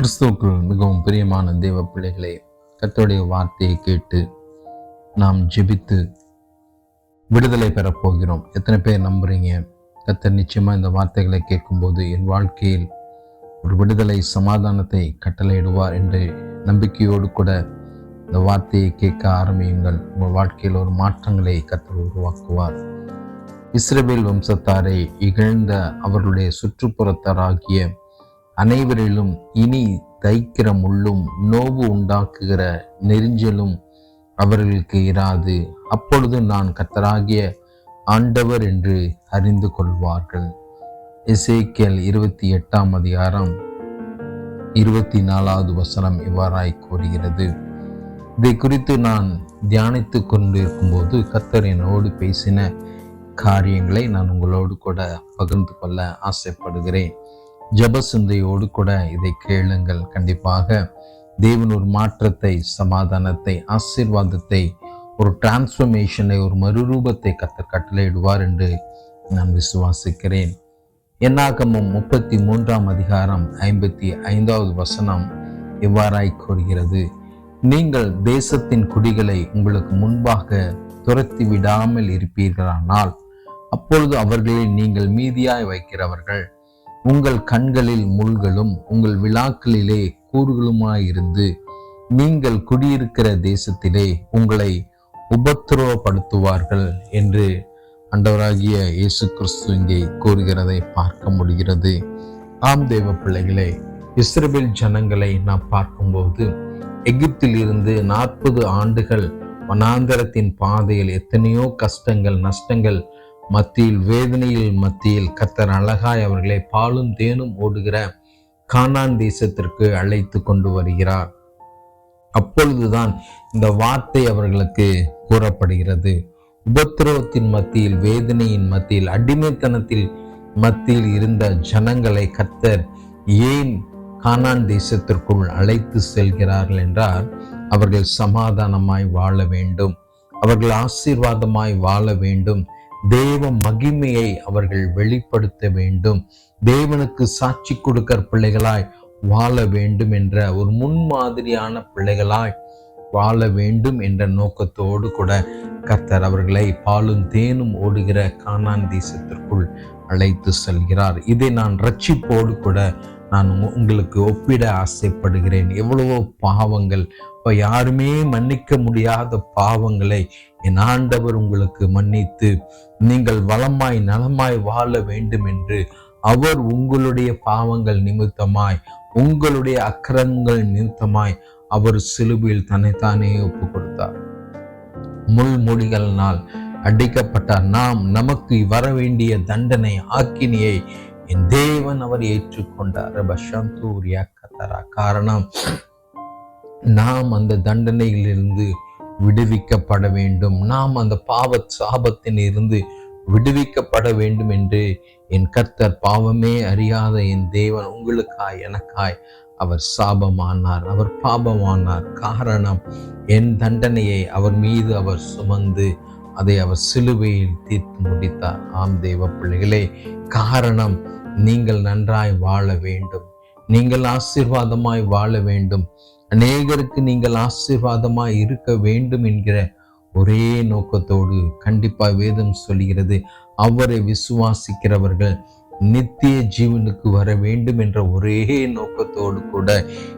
கிறிஸ்துவுக்குள் மிகவும் பிரியமான தேவ பிள்ளைகளே கத்தோடைய வார்த்தையை கேட்டு நாம் ஜெபித்து விடுதலை பெறப் போகிறோம். எத்தனை பேர் நம்புறீங்க? கத்தர் நிச்சயமாக இந்த வார்த்தைகளை கேட்கும்போது என் வாழ்க்கையில் ஒரு விடுதலை சமாதானத்தை கட்டளையிடுவார் என்று நம்பிக்கையோடு கூட இந்த வார்த்தையை கேட்க ஆரம்பியுங்கள். உங்கள் வாழ்க்கையில் ஒரு மாற்றங்களை கத்தர் உருவாக்குவார். இஸ்ரேபேல் வம்சத்தாரை இகழ்ந்த அவர்களுடைய சுற்றுப்புறத்தாராகிய அனைவரிலும் இனி தைக்கிற முள்ளும் நோவு உண்டாக்குகிற நெறிஞ்சலும் அவர்களுக்கு இராது. அப்பொழுது நான் கத்தராகிய ஆண்டவர் என்று அறிந்து கொள்வார்கள். இசைக்கியல் இருபத்தி எட்டாம் அதிகாரம் இருபத்தி நாலாவது வசனம் இவ்வாறாய் கூறுகிறது. இதை குறித்து நான் தியானித்து கொண்டிருக்கும்போது கத்தர் என்னோடு பேசின காரியங்களை நான் உங்களோடு கூட பகிர்ந்து கொள்ள ஆசைப்படுகிறேன். ஜப சிந்தையோடு கூட இதை கேளுங்கள். கண்டிப்பாக தேவன் ஒரு மாற்றத்தை சமாதானத்தை ஆசீர்வாதத்தை ஒரு டிரான்ஸ்ஃபர்மேஷனை ஒரு மறுரூபத்தை கத்தர் கட்டளையிடுவார் என்று நான் விசுவாசிக்கிறேன். என்னாகமும் முப்பத்தி மூன்றாம் அதிகாரம் ஐம்பத்தி ஐந்தாவது வசனம் இவ்வாறாய் கூறுகிறது. நீங்கள் தேசத்தின் குடிகளை உங்களுக்கு முன்பாக துரத்தி விடாமல் இருப்பீர்களானால் அப்பொழுது அவர்களை நீங்கள் மீதியாய் வைக்கிறவர்கள். உங்கள் கண்களில் முள்களும் உங்கள் விழாக்களிலே கூறுகளுமாயிருந்து நீங்கள் குடியிருக்கிற தேசத்திலே உங்களை உபத்திரவப்படுத்துவார்கள் என்று அண்டவராகிய இயேசு கிறிஸ்து இங்கே கூறுகிறதை பார்க்க முடிகிறது. ஆம் தேவ பிள்ளைகளே இஸ்ரேல் ஜனங்களை நாம் பார்க்கும்போது எகிப்தில் இருந்து நாற்பது ஆண்டுகள் வனாந்தரத்தின் பாதையில் எத்தனையோ கஷ்டங்கள் நஷ்டங்கள் மத்தியில் வேதனையில் மத்தியில் கத்தர் அழகாய் அவர்களை பாலும் தேனும் ஓடுகிற கானான் தேசத்திற்கு அழைத்து கொண்டு வருகிறார். அப்பொழுதுதான் இந்த வார்த்தை அவர்களுக்கு கூறப்படுகிறது. உபத்திரவத்தின் மத்தியில் வேதனையின் மத்தியில் அடிமைத்தனத்தில் மத்தியில் இருந்த ஜனங்களை கத்தர் ஏன் கானான் தேசத்திற்குள் அழைத்து செல்கிறார்கள் என்றால் அவர்கள் சமாதானமாய் வாழ வேண்டும். அவர்கள் ஆசீர்வாதமாய் வாழ வேண்டும். தேவ மகிமையை அவர்கள் வெளிப்படுத்த வேண்டும். தேவனுக்கு சாட்சி கொடுக்கிற பிள்ளைகளாய் வாழ வேண்டும் என்ற ஒரு முன்மாதிரியான பிள்ளைகளாய் வாழ வேண்டும் என்ற நோக்கத்தோடு கூட கர்த்தர் அவர்களை பாலும் தேனும் ஓடுகிற கானான் தேசத்திற்குள் அழைத்து செல்கிறார். இதை நான் ரட்சிப்போடு கூட நான் உங்களுக்கு ஒப்பிட ஆசைப்படுகிறேன். எவ்வளவோ பாவங்கள் இப்போ யாருமே மன்னிக்க முடியாத பாவங்களை என் ஆண்டவர் உங்களுக்கு மன்னித்து நீங்கள் வளமாய் நலமாய் வாழ வேண்டும் என்று அவர் உங்களுடைய பாவங்கள் நிமித்தமாய் உங்களுடைய அக்கிரங்கள் நிமித்தமாய் அவர் சிலுவையில் தன்னைத்தானே ஒப்பு கொடுத்தார் முள்மொழிகளினால் அடிக்கப்பட்டார். நாம் நமக்கு வர வேண்டிய தண்டனை ஆக்கினியை என் தேவன் அவர் ஏற்றுக்கொண்டார். பஷந்தூரியா கத்தரா காரணம் நாம் அந்த தண்டனையிலிருந்து விடுவிக்கப்பட வேண்டும். நாம் அந்த பாவ சாபத்தின் இருந்து விடுவிக்கப்பட வேண்டும் என்று என் கர்த்தர் பாவமே அறியாத என் தேவன் உங்களுக்காய் எனக்காய் அவர் சாபமானார். அவர் பாபமானார். காரணம் என் தண்டனையை அவர் மீது அவர் சுமந்து அதை அவர் சிலுவையில் தீர்த்து முடித்தார். ஆம் தேவ பிள்ளைகளே காரணம் நீங்கள் நன்றாய் வாழ வேண்டும். நீங்கள் ஆசீர்வாதமாய் வாழ வேண்டும். அநேகருக்கு நீங்கள் ஆசீர்வாதமாக இருக்க வேண்டும் என்கிற ஒரே நோக்கத்தோடு கண்டிப்பா வேதம் சொல்கிறது அவரை விசுவாசிக்கிறவர்கள் நித்திய ஜீவனுக்கு வர வேண்டும் என்ற ஒரே நோக்கத்தோடு கூட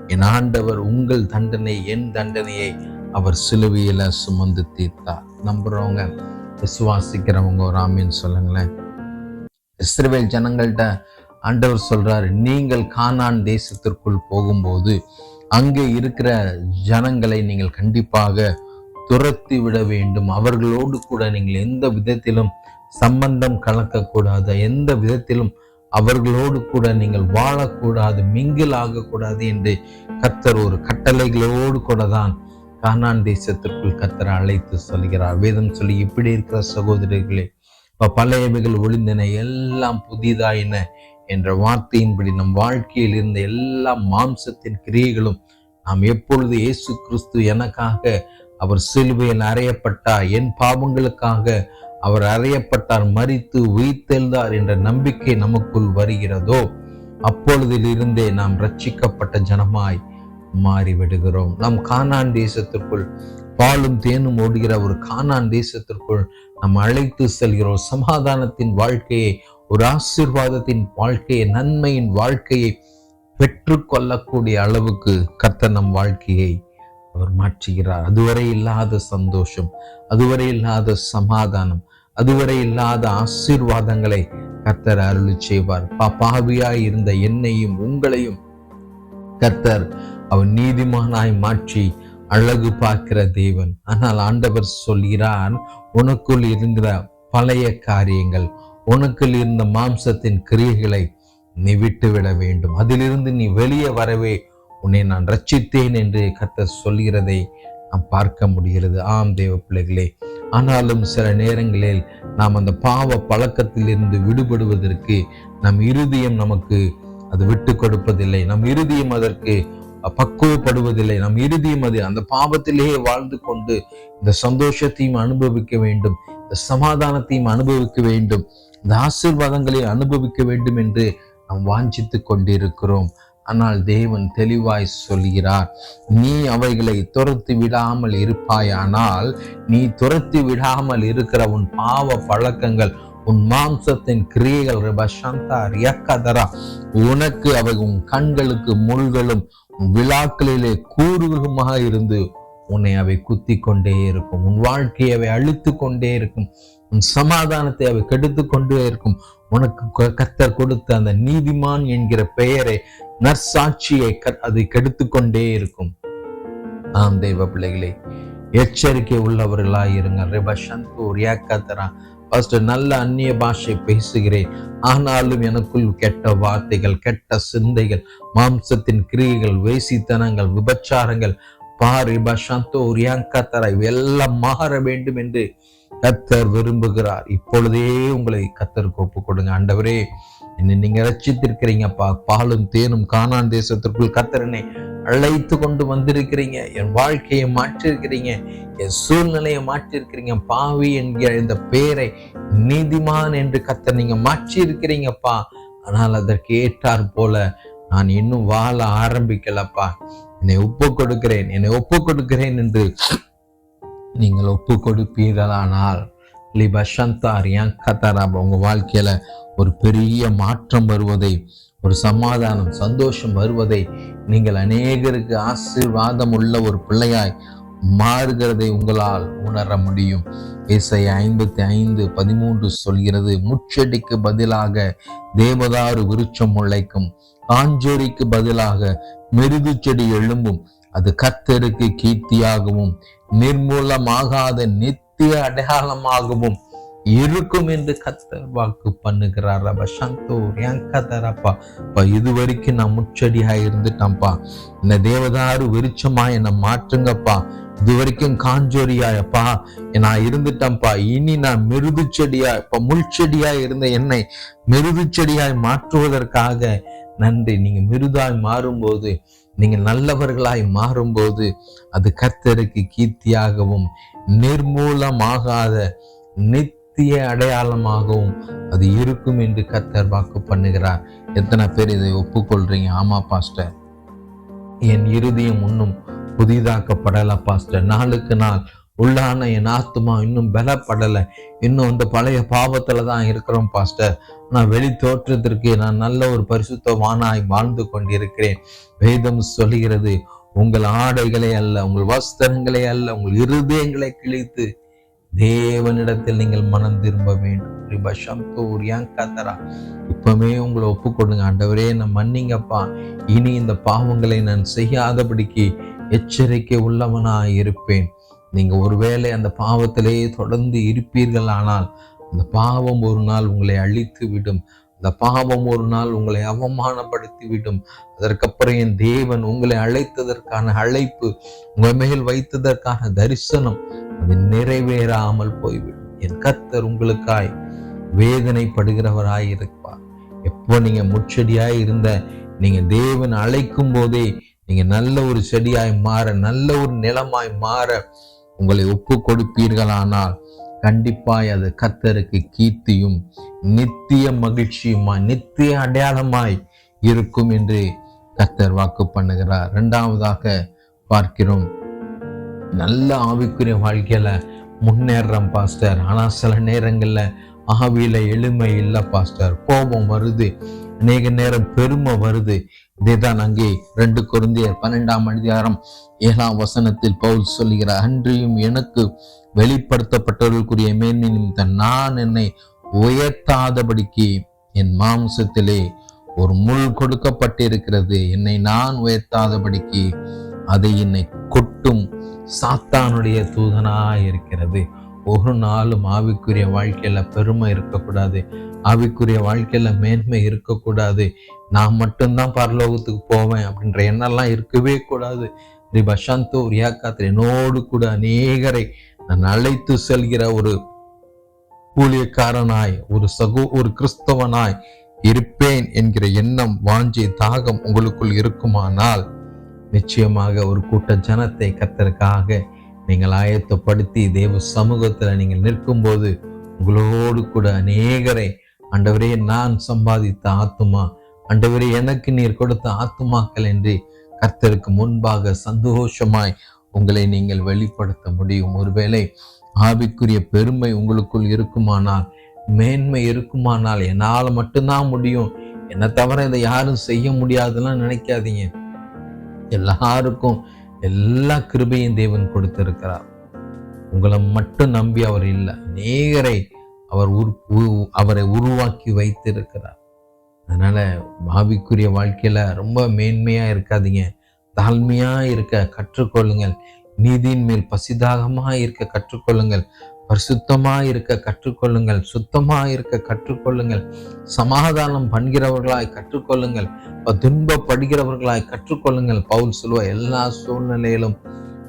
என் ஆண்டவர் உங்கள் தண்டனை என் தண்டனையை அவர் சிலுவையில சுமந்து தீர்த்தார். நம்புறவங்க விசுவாசிக்கிறவங்க ஒரு ஆமின்னு சொல்லுங்களேன். இஸ்ரேல் ஜனங்கள்கிட்ட ஆண்டவர் சொல்றாரு நீங்கள் கானான் தேசத்திற்குள் போகும்போது அங்கே இருக்கிற ஜனங்களை நீங்கள் கண்டிப்பாக துரத்தி விட வேண்டும். அவர்களோடு கூட நீங்கள் எந்த விதத்திலும் சம்பந்தம் கலக்கக்கூடாது. எந்த விதத்திலும் அவர்களோடு கூட நீங்கள் வாழக்கூடாது. மிங்கில் ஆகக்கூடாது என்று கத்தர் ஒரு கட்டளைகளோடு கூட தான் கானான் தேசத்திற்குள் கத்தர் அழைத்து சொல்கிறார். வேதம் சொல்லி இப்படி இருக்கிற சகோதரிகளே இப்போ பழையவைகள் ஒளிந்தன எல்லாம் புதிதாயின. என்ற வார்த்தையின்படி நம் வாழ்க்கையில் இருந்த எல்லா மாம்சத்தின் கிரியைகளும் நாம் எப்பொழுது இயேசு கிறிஸ்து எனக்காக அவர் சிலுவையில் அறையப்பட்டார் என் பாவங்களுக்காக அவர் அறையப்பட்டார் மறித்து உயிர்த்தெழுந்தார் என்ற நம்பிக்கை நமக்குள் வருகிறதோ அப்பொழுதிலிருந்தே நாம் ரட்சிக்கப்பட்ட ஜனமாய் மாறிவிடுகிறோம். நாம் கானான் தேசத்திற்குள் பாலும் தேனும் ஓடுகிற ஒரு கானான் தேசத்திற்குள் நாம் அழைத்து செல்கிறோம். சமாதானத்தின் வாழ்க்கையை ஒரு ஆசிர்வாதத்தின் வாழ்க்கையை நன்மையின் வாழ்க்கையை பெற்றுக்கொள்ளக்கூடிய அளவுக்கு கர்த்தர் நம் வாழ்க்கையை அவர் மாற்றுகிறார். அதுவரை இல்லாத சந்தோஷம் அதுவரை இல்லாத சமாதானம் அதுவரை இல்லாத ஆசீர்வாதங்களை கர்த்தர் அருளி செய்வார். பாவியாய் இருந்த என்னையும் உங்களையும் கர்த்தர் அவர் நீதிமானாய் மாற்றி அழகு பார்க்கிற தேவன். ஆனால் ஆண்டவர் சொல்கிறார் உனக்குள் இருக்கிற பழைய காரியங்கள் உனக்குள் இருந்த மாம்சத்தின் கிரியைகளை நீ விட்டுவிட வேண்டும். அதிலிருந்து நீ வெளியே வரவே உன்னை நான் ரட்சித்தேன் என்று கத்த சொல்கிறதை நாம் பார்க்க முடிகிறது. ஆம் தேவ பிள்ளைகளே ஆனாலும் சில நேரங்களில் நாம் அந்த பாவ பழக்கத்தில் இருந்து விடுபடுவதற்கு நம் இருதயம் நமக்கு அது விட்டு கொடுப்பதில்லை. நம் இருதயம் அதற்கு பக்குவப்படுவதில்லை. நம் இறுதியும் அது அந்த பாவத்திலேயே வாழ்ந்து கொண்டு இந்த சந்தோஷத்தையும் அனுபவிக்க வேண்டும். இந்த சமாதானத்தையும் அனுபவிக்க வேண்டும். இந்த ஆசிர்வாதங்களை அனுபவிக்க வேண்டும் என்று நாம் வாஞ்சித்து கொண்டிருக்கிறோம். ஆனால் தேவன் தெளிவாய் சொல்கிறார் நீ அவைகளை துரத்தி விடாமல் இருப்பாயானால் நீ துரத்தி விடாமல் இருக்கிற உன் பாவ பழக்கங்கள் உன் மாம்சத்தின் கிரியைகள் உனக்கு அவை உன் கண்களுக்கு முள்களும் விழாக்களிலே கூறுகளுமாக இருந்து உன்னை அவை குத்தி கொண்டே இருக்கும். உன் வாழ்க்கையை அவை அழித்து கொண்டே இருக்கும். உன் சமாதானத்தை அவை கெடுத்து கொண்டே இருக்கும். உனக்கு கத்தர் கொடுத்த அந்த நீதிமான் என்கிற பெயரை நற்சாட்சியை அதை கெடுத்து கொண்டே இருக்கும். ஆம் தெய்வ பிள்ளைகளே எச்சரிக்கை உள்ளவர்களாக இருங்க ரெப சந்தூர் ஏக்கத்தரா ஃபர்ஸ்ட் நல்ல அந்நிய பாஷை பேசுகிறேன். ஆனாலும் எனக்குள் கெட்ட வார்த்தைகள் கெட்ட சிந்தைகள் மாம்சத்தின் கிரியைகள் வேசித்தனங்கள் விபச்சாரங்கள் பாரிபா சந்தோ ரியாங்கா தரா இவையெல்லாம் மாற வேண்டும் என்று கத்தர் விரும்புகிறார். இப்பொழுதே உங்களை கத்தருக்கு ஒப்பு கொடுங்க ஆண்டவரே என்னை நீங்க ரச்சித்திருக்கிறீங்கப்பா பாலும் தேனும் காணான் தேசத்திற்குள் கத்தரனை அழைத்து கொண்டு வந்திருக்கிறீங்க. என் வாழ்க்கையை மாற்றிருக்கிறீங்க என் சூழ்நிலையை மாற்றிருக்கிறீங்க பாவி என்கிற இந்த பெயரை நீதிமான் என்று கத்த நீங்க மாற்றி இருக்கிறீங்கப்பா ஆனால் அதற்கு ஏற்றார் போல நான் இன்னும் வாழ ஆரம்பிக்கலப்பா. என்னை ஒப்பு கொடுக்கிறேன் என்னை ஒப்பு கொடுக்கிறேன் என்று நீங்கள் ஒப்பு கொடுப்பீர்களானால் லிபஷந்தாரியான் கத்தாராப உங்கள் வாழ்க்கையில் ஒரு பெரிய மாற்றம் வருவதை ஒரு சமாதானம் சந்தோஷம் வருவதை நீங்கள் அநேகருக்கு ஆசீர்வாதம் உள்ள ஒரு பிள்ளையாய் மாறுகிறதை உங்களால் உணர முடியும். இசை ஐம்பத்தி ஐந்து பதிமூன்று சொல்கிறது முச்செடிக்கு பதிலாக தேவதாறு விருட்சம் முளைக்கும் காஞ்சோரிக்கு பதிலாக மெருது செடி எழும்பும் அது கத்தருக்கு கீர்த்தியாகவும் நிர்மூலமாகாத நித்திய அடையாளமாகவும் இருக்கும் என்று கத்தர் வாக்கு பண்ணுகிறார். அப்ப சந்தோர் என் கதரப்பா இது வரைக்கும் நான் முச்சடியாக இருந்துட்டேன்ப்பா. இந்த தேவதாரு விருச்சமா என்னை மாற்றுங்கப்பா. இது வரைக்கும் காஞ்சோரியாயப்பா நான் இருந்துட்டேன்ப்பா. இனி நான் மிருது செடியா இப்ப முள் செடியா இருந்த என்னை மிருது செடியாய் மாற்றுவதற்காக நன்றி. நீங்க மிருதாய் மாறும்போது நீங்க நல்லவர்களாய் மாறும்போது அது கர்த்தருக்கு கீர்த்தியாகவும் நிர்மூலமாகாத நித்திய அடையாளமாகவும் அது இருக்கும் என்று கர்த்தர் வாக்கு பண்ணுகிறார். எத்தனை பேர் இதை ஒப்புக்கொள்றீங்க? ஆமா பாஸ்டர். என் இறுதியும் இன்னும் புதிதாக்கப்படல பாஸ்டர். நாளுக்கு நாள் உள்ளான என் ஆத்துமா இன்னும் பலப்படலை. இன்னும் இந்த பழைய பாவத்தில் தான் இருக்கிறோம் பாஸ்டர். நான் வெளி தோற்றத்திற்கு நான் நல்ல ஒரு பரிசுத்தமானாய் வாழ்ந்து கொண்டிருக்கிறேன். வேதம் சொல்கிறது உங்கள் ஆடைகளை அல்ல உங்கள் வஸ்திரங்களை அல்ல உங்கள் இருதயங்களை கிழித்து தேவனிடத்தில் நீங்கள் மனம் திரும்ப வேண்டும். இப்பவுமே உங்களை ஒப்பு கொடுங்க ஆண்டவரே நான் மன்னிங்கப்பா. இனி இந்த பாவங்களை நான் செய்யாதபடிக்கு எச்சரிக்கை உள்ளவனாய் இருப்பேன் நீங்க ஒருவேளை அந்த பாவத்திலேயே தொடர்ந்து இருப்பீர்கள் ஆனால் அந்த பாவம் ஒரு நாள் உங்களை அழித்து விடும் அந்த பாவம் ஒரு நாள் உங்களை அவமானப்படுத்தி விடும் அதற்கப்புறம் என் தேவன் உங்களை அழைத்ததற்கான அழைப்பு உங்கள் மேல் வைத்ததற்கான தரிசனம் அது நிறைவேறாமல் போய்விடும். என் கத்தர் உங்களுக்காய் வேதனைப்படுகிறவராய் இருப்பார் எப்போ நீங்க முச்செடியாய் இருந்த நீங்க தேவன் அழைக்கும் போதே நீங்க நல்ல ஒரு செடியாய் மாற நல்ல ஒரு நிலமாய் மாற உங்களை ஒப்பு கொடுப்பீர்களானால் கண்டிப்பாய் அது கத்தருக்கு கீர்த்தியும் நித்திய மகிழ்ச்சியுமாய் நித்திய அடையாளமாய் இருக்கும் என்று கத்தர் வாக்கு பண்ணுகிறார். இரண்டாவதாக பார்க்கிறோம். நல்ல ஆவிக்குரிய வாழ்க்கையில முன்னேறோம் பாஸ்டர். ஆனா சில நேரங்கள்ல ஆவியில எளிமை இல்லை பாஸ்டர். கோபம் வருது அநேக நேரம் பெருமை வருது. இதேதான் அங்கே ரெண்டு குருந்தியர் பன்னெண்டாம் அதிகாரம் ஏழாம் வசனத்தில் பவுல் சொல்கிறார் அன்றியும் எனக்கு வெளிப்படுத்தப்பட்டவர்களுக்குரிய மேன்மை நிமித்தம் நான் என்னை உயர்த்தாதபடிக்கு என் மாம்சத்திலே ஒரு முள் கொடுக்கப்பட்டிருக்கிறது. என்னை நான் உயர்த்தாதபடிக்கு அதை என்னை கொட்டும். சாத்தானுடைய தூதனாக இருக்கிறது ஒரு நாளும் ஆவிக்குரிய வாழ்க்கையில பெருமை இருக்கக்கூடாது. ஆவிக்குரிய வாழ்க்கையில மேன்மை இருக்கக்கூடாது. நான் மட்டும்தான் பரலோகத்துக்கு போவேன் அப்படின்ற எண்ணெல்லாம் இருக்கவே கூடாது. ஸ்ரீ பஷாந்தோ ரியாக்காத்திர என்னோடு கூட அநேகரை நான் அழைத்து செல்கிற ஒரு ஊழியக்காரனாய் ஒரு சகோ ஒரு கிறிஸ்தவனாய் இருப்பேன் என்கிற எண்ணம் வாஞ்சி தாகம் உங்களுக்குள் இருக்குமானால் நிச்சயமாக ஒரு கூட்ட ஜனத்தை கத்தருக்காக நீங்கள் ஆயத்தப்படுத்தி தேவ சமூகத்தில் நீங்கள் நிற்கும்போது உங்களோடு கூட அநேகரை அண்டவரே நான் சம்பாதித்த ஆத்துமா ஆண்டவரே எனக்கு நீர் கொடுத்த ஆத்துமாக்கள் என்று கர்த்தருக்கு முன்பாக சந்தோஷமாய் உங்களை நீங்கள் வெளிப்படுத்த முடியும். ஒருவேளை ஆவிக்குரிய பெருமை உங்களுக்குள் இருக்குமானால் மேன்மை இருக்குமானால் என்னால் மட்டும்தான் முடியும். என்னை தவிர இதை யாரும் செய்ய முடியாதுலாம் நினைக்காதீங்க. எல்லாருக்கும் எல்லா கிருபையும் தேவன் கொடுத்திருக்கிறார். உங்களை மட்டும் நம்பி அவர் இல்லை. நேகரை அவர் அவரை உருவாக்கி வைத்திருக்கிறார். அதனால பாவிக்குரிய வாழ்க்கையில ரொம்ப மேன்மையா இருக்காதீங்க. தாழ்மையா இருக்க கற்றுக்கொள்ளுங்கள். நீதியின் மேல் பசிதாகமா இருக்க கற்றுக்கொள்ளுங்கள். பரிசுத்தமா இருக்க கற்றுக்கொள்ளுங்கள். சுத்தமா இருக்க கற்றுக்கொள்ளுங்கள். சமாதானம் பண்கிறவர்களாய் கற்றுக்கொள்ளுங்கள். துன்பப்படுகிறவர்களாய் கற்றுக்கொள்ளுங்கள். பவுல் சொல்லுவ எல்லா சூழ்நிலையிலும்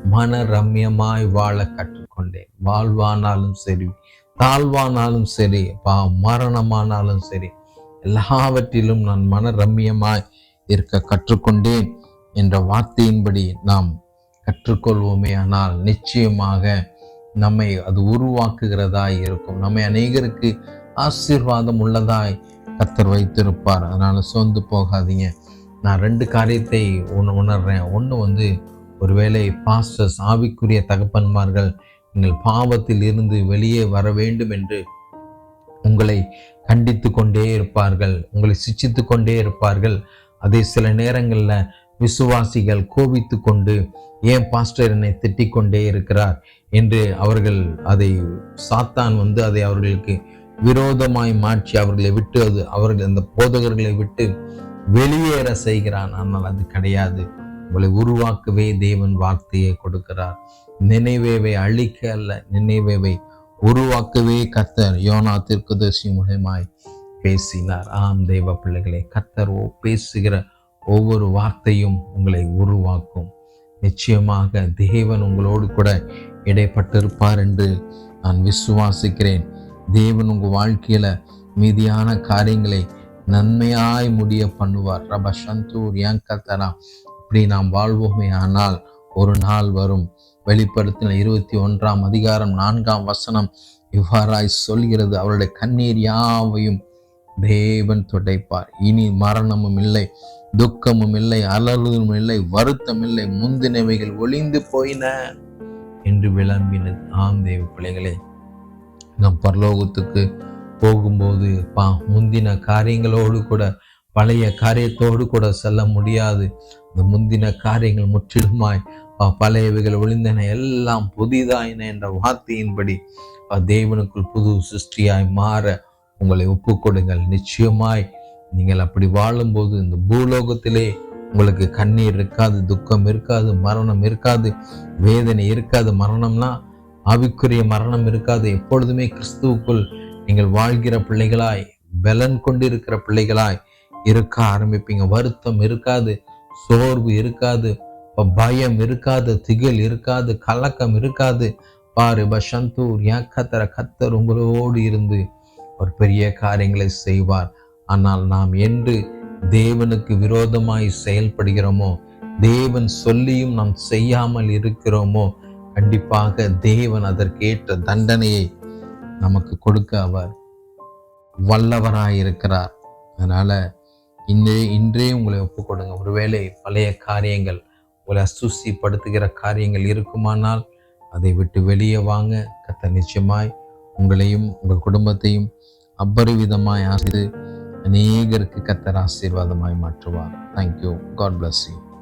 மன ரம்யமாய் வாழ கற்றுக்கொண்டேன். வாழ்வானாலும் சரி தாழ்வானாலும் சரி பா மரணமானாலும் சரி எல்லாவற்றிலும் நான் மன ரம்யமாய் இருக்க கற்றுக்கொண்டேன் என்ற வார்த்தையின்படி நாம் கற்றுக்கொள்வோமே. ஆனால் நிச்சயமாக நம்மை அது உருவாக்குகிறதாய் இருக்கும். நம்மை அநேகருக்கு ஆசீர்வாதம் உள்ளதாய் கத்தர் வைத்திருப்பார். அதனால் சோர்ந்து போகாதீங்க. நான் ரெண்டு காரியத்தை ஒன்று உணர்றேன். ஒன்று வந்து ஒருவேளை பாஸ்டர்ஸ் ஆவிக்குரிய தகப்பன்மார்கள் நீங்கள் பாவத்தில் இருந்து வெளியே வர வேண்டும் என்று உங்களை கண்டித்து கொண்டே இருப்பார்கள். உங்களை சிச்சித்து கொண்டே இருப்பார்கள். அதே சில நேரங்களில் விசுவாசிகள் கோபித்து கொண்டு ஏன் பாஸ்டர் என்னை திட்டிக் கொண்டே இருக்கிறார்? என்று அவர்கள் அதை சாத்தான் வந்து அதை அவர்களுக்கு விரோதமாய் மாற்றி அவர்களை விட்டு அது அவர்கள் அந்த போதகர்களை விட்டு வெளியேற செய்கிறான். ஆனால் அது கிடையாது. உங்களை உருவாக்கவே தேவன் வார்த்தையை கொடுக்கிறார். நினைவேவை அழிக்க அல்ல நினைவேவை உருவாக்கவே கத்தர் யோனா தீர்க்கதர்சி மூலமாய் பேசினார். ஆம் தெய்வ பிள்ளைகளை கத்தர் ஓ பேசுகிற ஒவ்வொரு வார்த்தையும் உங்களை உருவாக்கும். நிச்சயமாக தேவன் உங்களோடு கூட இடைப்பட்டிருப்பார் என்று நான் விசுவாசிக்கிறேன். தேவன் உங்கள் வாழ்க்கையில மீதியான காரியங்களை நன்மையாய் முடிய பண்ணுவார். ரப சந்தூர் ஏன் கத்தரா இப்படி நாம் வாழ்வோமே ஆனால் ஒரு நாள் வரும். வெளிப்படுத்தின இருபத்தி ஒன்றாம் அதிகாரம் நான்காம் வசனம் இவ்வாறாய் சொல்கிறது அவருடைய கண்ணீர் யாவையும் தேவன் துடைப்பார். இனி மரணமும் இல்லை துக்கமும் இல்லை அலறுதலும் இல்லை வருத்தம் இல்லை முந்தினவைகள் ஒளிந்து போயின என்று விளம்பினது ஆம் தேவ பிள்ளைகளே நம் பரலோகத்துக்கு போகும்போது பா முந்தின காரியங்களோடு கூட பழைய காரியத்தோடு கூட செல்ல முடியாது. இந்த முந்தின காரியங்கள் முற்றிலுமாய் பழையவைகள் ஒளிந்தன எல்லாம் புதிதாயின என்ற வார்த்தையின்படி தேவனுக்குள் புது சிருஷ்டியாய் மாற உங்களை ஒப்பு கொடுங்கள். நிச்சயமாய் நீங்கள் அப்படி வாழும்போது இந்த பூலோகத்திலே உங்களுக்கு கண்ணீர் இருக்காது துக்கம் இருக்காது மரணம் இருக்காது வேதனை இருக்காது. மரணம்னா ஆவிக்குரிய மரணம் இருக்காது. எப்பொழுதுமே கிறிஸ்துவுக்குள் நீங்கள் வாழ்கிற பிள்ளைகளாய் பலன் கொண்டிருக்கிற பிள்ளைகளாய் இருக்க ஆரம்பிப்பீங்க. வருத்தம் இருக்காது சோர்வு இருக்காது. பயம் இருக்காது திகில் இருக்காது கலக்கம் இருக்காது. பாரு பஷந்தூர் ஏன் கத்தர கத்தர் உங்களோடு இருந்து ஒரு பெரிய காரியங்களை செய்வார். ஆனால் நாம் என்று தேவனுக்கு விரோதமாய் செயல்படுகிறோமோ தேவன் சொல்லியும் நாம் செய்யாமல் இருக்கிறோமோ கண்டிப்பாக தேவன் அதற்கேற்ற தண்டனையை நமக்கு கொடுக்க அவர் வல்லவராய் இருக்கிறார். அதனால இன்றே இன்றே உங்களை ஒப்புக்கொடுங்க. ஒருவேளை பழைய காரியங்கள் உங்களை அசூசிப்படுத்துகிற காரியங்கள் இருக்குமானால் அதை விட்டு வெளியே வாங்க. கத்த நிச்சயமாய் உங்களையும் உங்கள் குடும்பத்தையும் அபரிவிதமாய் ஆசித்து அநேகருக்கு கத்தர் ஆசீர்வாதமாய் மாற்றுவார். Thank you God bless you